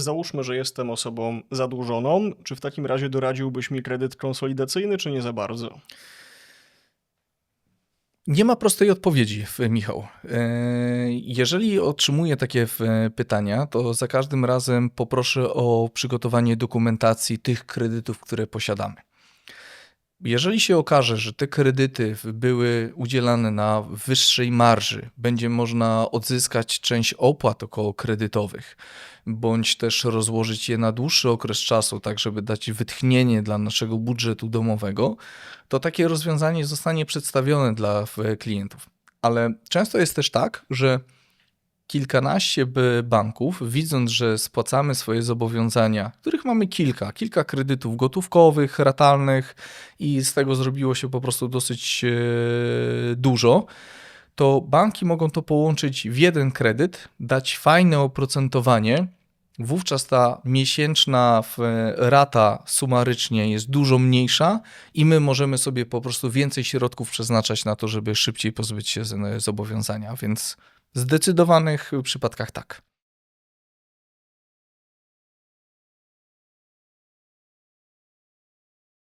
Załóżmy, że jestem osobą zadłużoną. Czy w takim razie doradziłbyś mi kredyt konsolidacyjny, czy nie za bardzo? Nie ma prostej odpowiedzi, Michał. E, Jeżeli otrzymuję takie pytania, to za każdym razem poproszę o przygotowanie dokumentacji tych kredytów, które posiadamy. Jeżeli się okaże, że te kredyty były udzielane na wyższej marży, będzie można odzyskać część opłat około kredytowych, bądź też rozłożyć je na dłuższy okres czasu, tak żeby dać wytchnienie dla naszego budżetu domowego, to takie rozwiązanie zostanie przedstawione dla w- klientów. Ale często jest też tak, że kilkanaście banków, widząc, że spłacamy swoje zobowiązania, których mamy kilka, kilka kredytów gotówkowych, ratalnych i z tego zrobiło się po prostu dosyć e, dużo, to banki mogą to połączyć w jeden kredyt, dać fajne oprocentowanie. Wówczas ta miesięczna rata sumarycznie jest dużo mniejsza i my możemy sobie po prostu więcej środków przeznaczać na to, żeby szybciej pozbyć się z- zobowiązania. Więc zdecydowanych przypadkach tak.